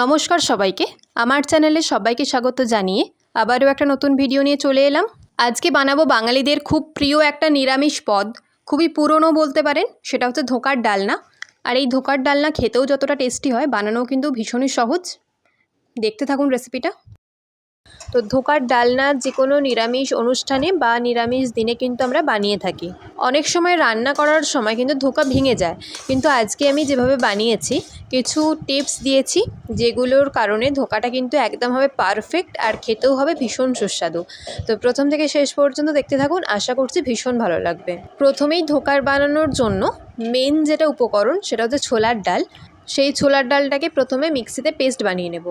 নমস্কার সবাইকে। আমার চ্যানেলে সবাইকে স্বাগত জানিয়ে আবারও একটা নতুন ভিডিও নিয়ে চলে এলাম। আজকে বানাবো বাঙালিদের খুব প্রিয় একটা নিরামিষ পদ। খুবই পুরনো বলতে পারেন, সেটা হচ্ছে ধোকার ডালনা। আর এই ধোকার ডালনা খেতেও যতটা টেস্টি হয়, বানানোও কিন্তু ভীষণই সহজ। দেখতে থাকুন রেসিপিটা তো ধোকার ডালনা যে কোনো নিরামিষ অনুষ্ঠানে বা নিরামিষ দিনে কিন্তু আমরা বানিয়ে থাকি। অনেক সময় রান্না করার সময় কিন্তু ধোকা ভেঙে যায়। কিন্তু আজকে আমি যেভাবে বানিয়েছি, কিছু টিপস দিয়েছি যেগুলোর কারণে ধোকাটা কিন্তু একদম হবে পারফেক্ট আর খেতেও হবে ভীষণ সুস্বাদু। তো প্রথম থেকে শেষ পর্যন্ত দেখতে থাকুন, আশা করছি ভীষণ ভালো লাগবে। প্রথমেই ধোকার বানানোর জন্য মেন যেটা উপকরণ সেটা হচ্ছে ছোলার ডাল। সেই ছোলার ডালটাকে প্রথমে মিক্সিতে পেস্ট বানিয়ে নেব।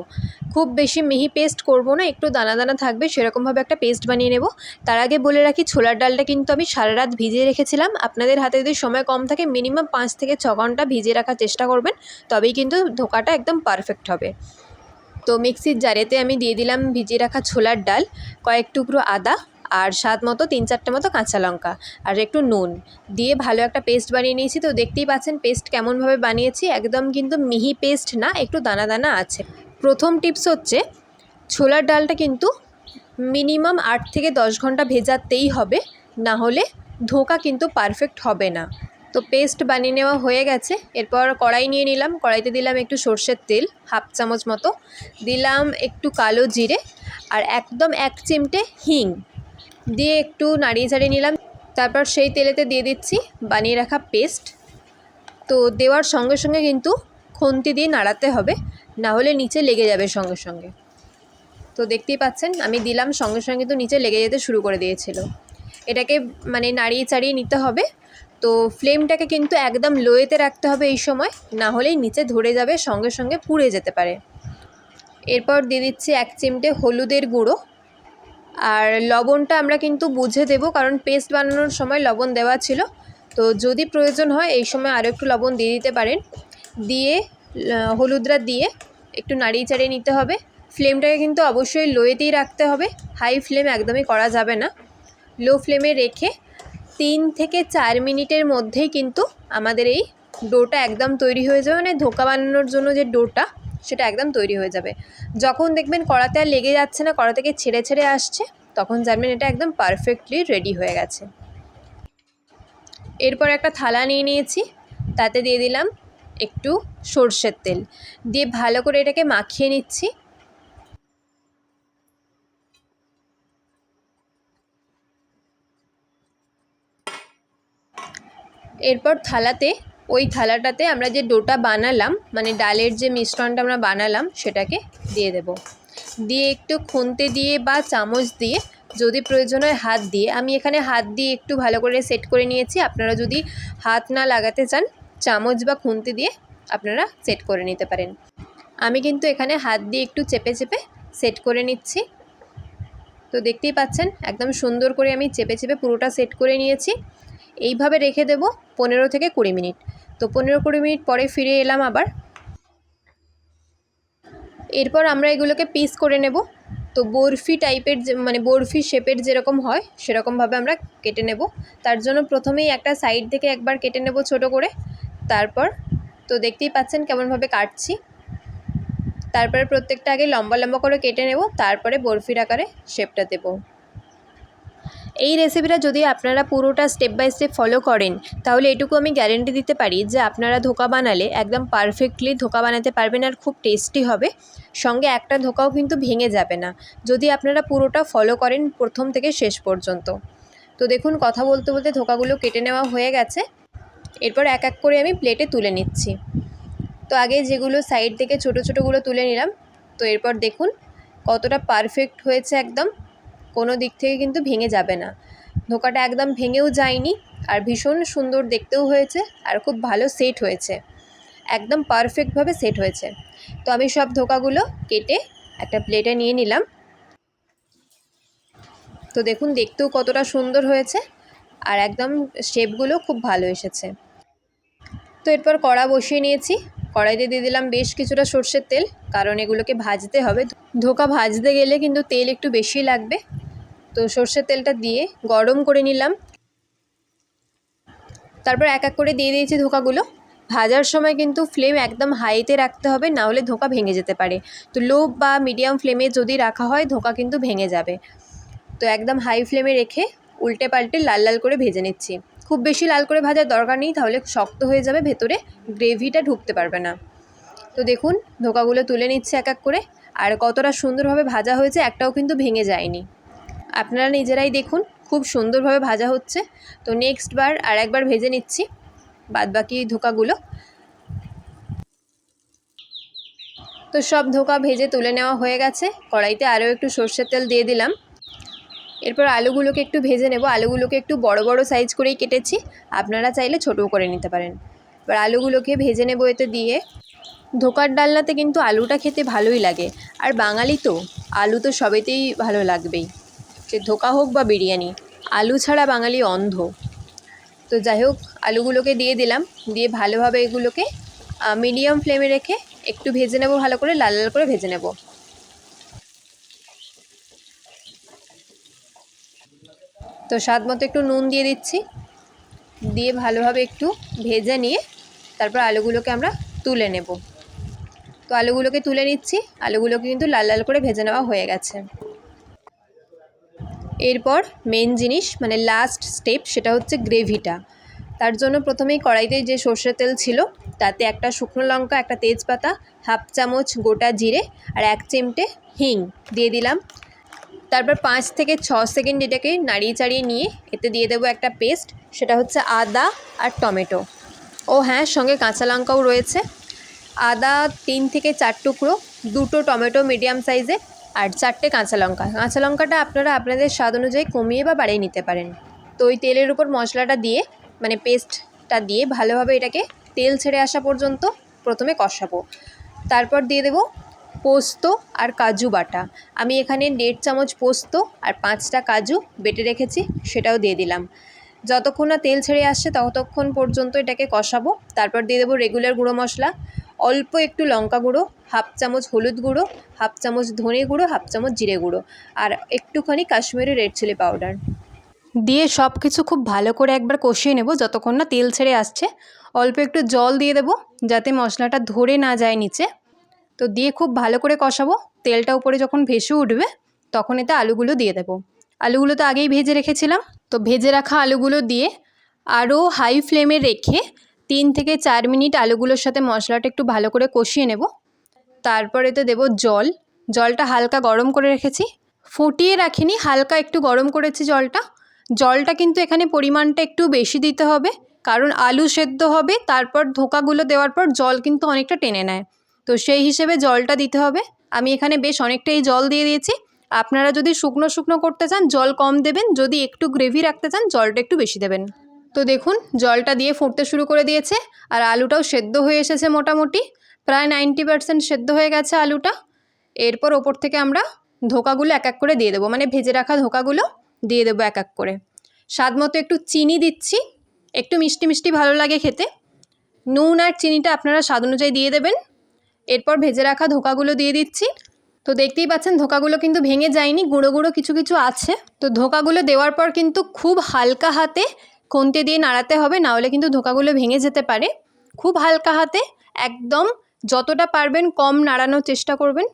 খুব বেশি মিহি পেস্ট করব না, একটু দানা দানা থাকবে, সেরকমভাবে একটা পেস্ট বানিয়ে নেব। তার আগে বলে রাখি, ছোলার ডালটা কিন্তু আমি সারা রাত ভিজিয়ে রেখেছিলাম। আপনাদের হাতে যদি সময় কম থাকে, মিনিমাম পাঁচ থেকে ছ ঘণ্টা ভিজিয়ে রাখার চেষ্টা করবেন, তবেই কিন্তু ধোকাটা একদম পারফেক্ট হবে। তো মিক্সির জারেতে আমি দিয়ে দিলাম ভিজিয়ে রাখা ছোলার ডাল, কয়েক টুকরো আদা আর স্বাদ মতো তিন চারটে মতো কাঁচা লঙ্কা আর একটু নুন। দিয়ে ভালো একটা পেস্ট বানিয়ে নিয়েছি। তো দেখতেই পাচ্ছেন পেস্ট কেমনভাবে বানিয়েছি। একদম কিন্তু মিহি পেস্ট না, একটু দানা দানা আছে। প্রথম টিপস হচ্ছে, ছোলার ডালটা কিন্তু মিনিমাম আট থেকে দশ ঘণ্টা ভেজাতেই হবে, না হলে ধোকা কিন্তু পারফেক্ট হবে না। তো পেস্ট বানিয়ে নেওয়া হয়ে গেছে। এরপর কড়াই নিয়ে নিলাম। কড়াইতে দিলাম একটু সর্ষের তেল, হাফ চামচ মতো। দিলাম একটু কালো জিরে আর একদম এক চিমটে হিং। দিয়ে একটু নাড়িয়ে চাড়িয়ে নিলাম। তারপর সেই তেলেতে দিয়ে দিচ্ছি বানিয়ে রাখা পেস্ট। তো দেওয়ার সঙ্গে সঙ্গে কিন্তু খুন্তি দিয়ে নাড়াতে হবে, না হলে নিচে লেগে যাবে সঙ্গে সঙ্গে। তো দেখতেই পাচ্ছেন, আমি দিলাম সঙ্গে সঙ্গে কিন্তু নিচে লেগে যেতে শুরু করে দিয়েছিল। এটাকে মানে নাড়িয়ে চাড়িয়ে নিতে হবে। তো ফ্লেমটাকে কিন্তু একদম লোয়েতে রাখতে হবে এই সময়, না হলেই নিচে ধরে যাবে, সঙ্গে সঙ্গে পুড়ে যেতে পারে। এরপর দিয়ে দিচ্ছি এক চিমটে হলুদের গুঁড়ো। আর লবণটা আমরা কিন্তু বুঝে দেবো, কারণ পেস্ট বানানোর সময় লবণ দেওয়া ছিল। তো যদি প্রয়োজন হয়, এই সময় আরও একটু লবণ দিয়ে দিতে পারেন। দিয়ে হলুদরা দিয়ে একটু নাড়িয়ে চাড়িয়ে নিতে হবে। ফ্লেমটাকে কিন্তু অবশ্যই লোয়েতেই রাখতে হবে। হাই ফ্লেম একদমই করা যাবে না। লো ফ্লেমে রেখে তিন থেকে চার মিনিটের মধ্যেই কিন্তু আমাদের এই ডোটা একদম তৈরি হয়ে যাবে। মানে ধোকা বানানোর জন্য যে ডোটা সেটা একদম তৈরি হয়ে যাবে। যখন দেখবেন কড়াতে আর লেগে যাচ্ছে না, কড়া থেকে ছেড়ে ছেড়ে আসছে, তখন জানবেন এটা একদম পারফেক্টলি রেডি হয়ে গেছে। এরপর একটা থালা নিয়ে নিয়েছি, তাতে দিয়ে দিলাম একটু সর্ষের তেল। দিয়ে ভালো করে এটাকে মাখিয়ে নিচ্ছি। এরপর থালাতে ওই থালাটাতে আমরা যে ডোটা বানালাম মানে ডালের যে মিশ্রণটা আমরা বানালাম, সেটাকে দিয়ে দেব। দিয়ে একটু খুন্তে দিয়ে বা চামচ দিয়ে যদি প্রয়োজন হয় হাত দিয়ে। আমি এখানে হাত দিয়ে একটু ভালো করে সেট করে নিয়েছি। আপনারা যদি হাত না লাগাতে চান, চামচ বা খুন্তি দিয়ে আপনারা সেট করে নিতে পারেন। আমি কিন্তু এখানে হাত দিয়ে একটু চেপে চেপে সেট করে নিচ্ছি। তো দেখতেই পাচ্ছেন, একদম সুন্দর করে আমি চেপে চেপে পুরোটা সেট করে নিয়েছি। এইভাবে রেখে দেবো পনেরো থেকে কুড়ি মিনিট। তো পনেরো কুড়ি মিনিট পরে ফিরে এলাম আবার। এরপর আমরা এগুলোকে পিস করে নেব। তো বরফি টাইপের মানে বরফি শেপের যেরকম হয়, সেরকমভাবে আমরা কেটে নেব। তার জন্য প্রথমেই একটা সাইড থেকে একবার কেটে নেব ছোট করে। তারপর, তো দেখতেই পাচ্ছেন কেমনভাবে কাটছি। তারপরে প্রত্যেকটা আগে লম্বা লম্বা করে কেটে নেব। তারপরে বরফির আকারে শেপটা দেবো। এই রেসিপিটা যদি আপনারা পুরোটা স্টেপ বাই স্টেপ ফলো করেন, তাহলে এটুকু আমি গ্যারেন্টি দিতে পারি যে আপনারা ধোকা বানালে একদম পারফেক্টলি ধোকা বানাতে পারবেন আর খুব টেস্টি হবে। সঙ্গে একটা ধোকাও কিন্তু ভেঙে যাবে না, যদি আপনারা পুরোটা ফলো করেন প্রথম থেকে শেষ পর্যন্ত। তো দেখুন, কথা বলতে বলতে ধোকাগুলো কেটে নেওয়া হয়ে গেছে। এরপর এক এক করে আমি প্লেটে তুলে নিচ্ছি। তো আগে যেগুলো সাইড থেকে ছোটো ছোটোগুলো তুলে নিলাম। তো এরপর দেখুন, কতটা পারফেক্ট হয়েছে একদম। কোনো দিক থেকে কিন্তু ভেঙে যাবে না। ধোকাটা একদম ভেঙেও যায়নি আর ভীষণ সুন্দর দেখতেও হয়েছে আর খুব ভালো সেট হয়েছে। একদম পারফেক্টভাবে সেট হয়েছে। তো আমি সব ধোকাগুলো কেটে একটা প্লেটে নিয়ে নিলাম। তো দেখুন, দেখতেও কতটা সুন্দর হয়েছে আর একদম শেপগুলো খুব ভালো এসেছে। তো এরপর কড়া বসিয়ে নিয়েছি। কড়াইতে দিয়ে দিলাম বেশ কিছুটা সর্ষের তেল, কারণ এগুলোকে ভাজতে হবে। ধোকা ভাজতে গেলে কিন্তু তেল একটু বেশি লাগবে। তো সর্ষের তেলটা দিয়ে গরম করে নিলাম। তারপর এক এক করে দিয়ে দিয়েছি ধোকাগুলো। ভাজার সময় কিন্তু ফ্লেম একদম হাইতে রাখতে হবে, না হলে ধোকা ভেঙে যেতে পারে। তো লো বা মিডিয়াম ফ্লেমে যদি রাখা হয়, ধোকা কিন্তু ভেঙে যাবে। তো একদম হাই ফ্লেমে রেখে উল্টে পাল্টে লাল লাল করে ভেজে নিচ্ছি। খুব বেশি লাল করে ভাজার দরকার নেই, তাহলে শক্ত হয়ে যাবে, ভেতরে গ্রেভিটা ঢুকতে পারবে না। তো দেখুন, ধোকাগুলো তুলে নিচ্ছে এক এক করে। আর কতটা সুন্দরভাবে ভাজা হয়েছে, একটাও কিন্তু ভেঙে যায়নি। আপনারা নিজেরাই দেখুন, খুব সুন্দরভাবে ভাজা হচ্ছে। তো নেক্সট বার আর একবার ভেজে নিচ্ছি, বাদবাকি ধোকাগুলো। তো সব ধোকা ভেজে তুলে নেওয়া হয়ে গেছে। কড়াইতে আরও একটু সর্ষের তেল দিয়ে দিলাম। এরপর আলুগুলোকে একটু ভেজে নেব। আলুগুলোকে একটু বড় বড় সাইজ করেই কেটেছি। আপনারা চাইলে ছোটও করে নিতে পারেন। এবার আলুগুলোকে ভেজে নেব এতে দিয়ে। ধোকার ডালনাতে কিন্তু আলুটা খেতে ভালোই লাগে। আর বাঙালি তো, আলু তো সবেতেই ভালো লাগবেই। সে ধোকা হোক বা বিরিয়ানি, আলু ছাড়া বাঙালি অন্ধ। তো যাই হোক, আলুগুলোকে দিয়ে দিলাম, দিয়ে ভালোভাবে এগুলোকে মিডিয়াম ফ্লেমে রেখে একটু ভেজে নেব, ভালো করে লাল লাল করে ভেজে নেব। তো স্বাদ মতো একটু নুন দিয়ে দিচ্ছি। দিয়ে ভালোভাবে একটু ভেজে নিয়ে তারপর আলুগুলোকে আমরা তুলে নেব। তো আলুগুলোকে তুলে নিচ্ছি, আলুগুলোকে কিন্তু লাল লাল করে ভেজে নেওয়া হয়ে গেছে। এরপর মেন জিনিস মানে লাস্ট স্টেপ সেটা হচ্ছে গ্রেভিটা তার জন্য প্রথমেই কড়াইতে যে সর্ষের তেল ছিল, তাতে একটা শুকনো লঙ্কা, একটা তেজপাতা, হাফ চামচ গোটা জিরে আর এক চিমটে হিং দিয়ে দিলাম। তারপর পাঁচ থেকে ছ সেকেন্ড এটাকে নাড়িয়ে চাড়িয়ে নিয়ে এতে দিয়ে দেবো একটা পেস্ট সেটা হচ্ছে আদা আর টমেটো। ও হ্যাঁ সঙ্গে কাঁচা লঙ্কাও রয়েছে। আদা তিন থেকে চার টুকরো, দুটো টমেটো মিডিয়াম সাইজে আর চারটে কাঁচা লঙ্কা। কাঁচা লঙ্কাটা আপনারা আপনাদের স্বাদ অনুযায়ী কমিয়ে বা বাড়িয়ে নিতে পারেন। তো ওই তেলের উপর মশলাটা দিয়ে মানে পেস্টটা দিয়ে ভালোভাবে এটাকে তেল ছেড়ে আসা পর্যন্ত প্রথমে কষাবো। তারপর দিয়ে দেবো পোস্ত আর কাজু বাটা। আমি এখানে দেড় চামচ পোস্ত আর পাঁচটা কাজু বেটে রেখেছি, সেটাও দিয়ে দিলাম। যতক্ষণ না তেল ছেড়ে আসছে ততক্ষণ পর্যন্ত এটাকে কষাবো। তারপর দিয়ে দেবো রেগুলার গুঁড়ো মশলা অল্প একটু লঙ্কা গুঁড়ো, হাফ চামচ হলুদ গুঁড়ো, হাফ চামচ ধনে গুঁড়ো, হাফ চামচ জিরে গুঁড়ো আর একটুখানি কাশ্মীরি রেড চিলি পাউডার। দিয়ে সব কিছু খুব ভালো করে একবার কষিয়ে নেব যতক্ষণ না তেল ছেড়ে আসছে। অল্প একটু জল দিয়ে দেবো যাতে মশলাটা ধরে না যায় নিচে। তো দিয়ে খুব ভালো করে কষাবো। তেলটা উপরে যখন ভেসে উঠবে তখন এতে আলুগুলো দিয়ে দেবো। আলুগুলো তো আগেই ভেজে রেখেছিলাম। তো ভেজে রাখা আলুগুলো দিয়ে আরও হাই ফ্লেমে রেখে তিন থেকে চার মিনিট আলুগুলোর সাথে মশলাটা একটু ভালো করে কষিয়ে নেব। তারপর এতে দেবো জল। জলটা হালকা গরম করে রেখেছি। ফুটিয়ে রাখিনি, হালকা একটু গরম করেছি জলটা। জলটা কিন্তু এখানে পরিমাণটা একটু বেশি দিতে হবে, কারণ আলু সেদ্ধ হবে, তারপর ধোকাগুলো দেওয়ার পর জল কিন্তু অনেকটা টেনে নেয়। তো সেই হিসেবে জলটা দিতে হবে। আমি এখানে বেশ অনেকটাই জল দিয়ে দিয়েছি। আপনারা যদি শুকনো শুকনো করতে চান, জল কম দেবেন। যদি একটু গ্রেভি রাখতে চান, জলটা একটু বেশি দেবেন। তো দেখুন, জলটা দিয়ে ফুটতে শুরু করে দিয়েছে আর আলুটাও সেদ্ধ হয়ে এসেছে মোটামুটি। প্রায় নাইনটি পারসেন্ট সেদ্ধ হয়ে গেছে আলুটা। এরপর ওপর থেকে আমরা ধোকাগুলো এক এক করে দিয়ে দেবো। মানে ভেজে রাখা ধোকাগুলো দিয়ে দেবো এক এক করে। স্বাদ মতো একটু চিনি দিচ্ছি। একটু মিষ্টি মিষ্টি ভালো লাগে খেতে। নুন আর চিনিটা আপনারা স্বাদ অনুযায়ী দিয়ে দেবেন। এরপর ভেজে রাখা ধোকাগুলো দিয়ে দিচ্ছি। তো দেখতেই পাচ্ছেন, ধোকাগুলো কিন্তু ভেঙে যায়নি। গুঁড়ো গুঁড়ো কিছু কিছু আছে। তো ধোকাগুলো দেওয়ার পর কিন্তু খুব হালকা হাতে খুন্তি দিয়ে নাড়াতে হবে নাহলে কিন্তু ধোকাগুলো ভেঙে যেতে পারে। খুব হালকা হাতে একদম যতটা পারবেন কম নাড়ানোর চেষ্টা করবেন।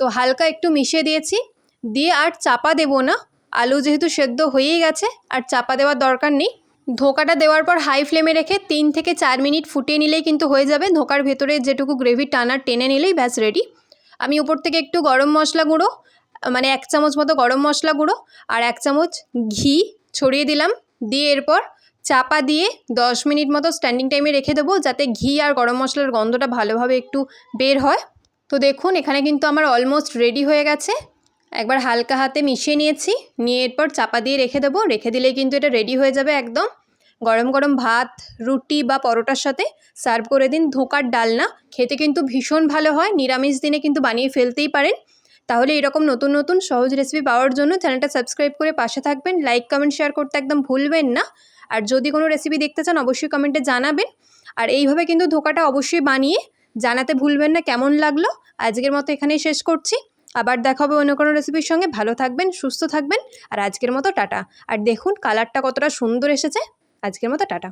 তো হালকা একটু মিশিয়ে দিয়েছি। দিয়ে আর চাপা দেবো না। আলু যেহেতু সেদ্ধ হয়েই গেছে, আর চাপা দেওয়ার দরকার নেই। ধোকাটা দেওয়ার পর হাই ফ্লেমে রেখে তিন থেকে চার মিনিট ফুটিয়ে নিলেই কিন্তু হয়ে যাবে। ধোকার ভেতরে যেটুকু গ্রেভি টানার টেনে নিলেই ব্যাস রেডি। আমি উপর থেকে একটু গরম মশলা গুঁড়ো মানে এক চামচ মতো গরম মশলা গুঁড়ো আর এক চামচ ঘি ছড়িয়ে দিলাম। দিয়ে এরপর চাপা দিয়ে দশ মিনিট মতো স্ট্যান্ডিং টাইমে রেখে দেবো, যাতে ঘি আর গরম মশলার গন্ধটা ভালোভাবে একটু বের হয়। তো দেখুন, এখানে কিন্তু আমার অলমোস্ট রেডি হয়ে গেছে। একবার হালকা হাতে মিশিয়ে নিয়েছি, নিয়ে এরপর চাপা দিয়ে রেখে দেবো। রেখে দিলেই কিন্তু এটা রেডি হয়ে যাবে একদম। গরম গরম ভাত, রুটি বা পরোটার সাথে সার্ভ করে দিন। ধোকার ডালনা খেতে কিন্তু ভীষণ ভালো হয়। নিরামিষ দিনে কিন্তু বানিয়ে ফেলতেই পারেন। তাহলে এরকম নতুন নতুন সহজ রেসিপি পাওয়ার জন্য চ্যানেলটা সাবস্ক্রাইব করে পাশে থাকবেন। লাইক কমেন্ট শেয়ার করতে একদম ভুলবেন না। আর যদি কোনো রেসিপি দেখতে চান, অবশ্যই কমেন্টে জানাবেন আর এইভাবে কিন্তু ধোকাটা অবশ্যই বানিয়ে জানাতে ভুলবেন না, কেমন লাগল আজকের মতো এখানেই শেষ করছি। আবার দেখা হবে অন্য কোনো রেসিপির সঙ্গে। ভালো থাকবেন, সুস্থ থাকবেন, আর আজকের মতো টাটা। আর দেখুন কালারটা কতটা সুন্দর এসেছে। আজকের মতো টাটা।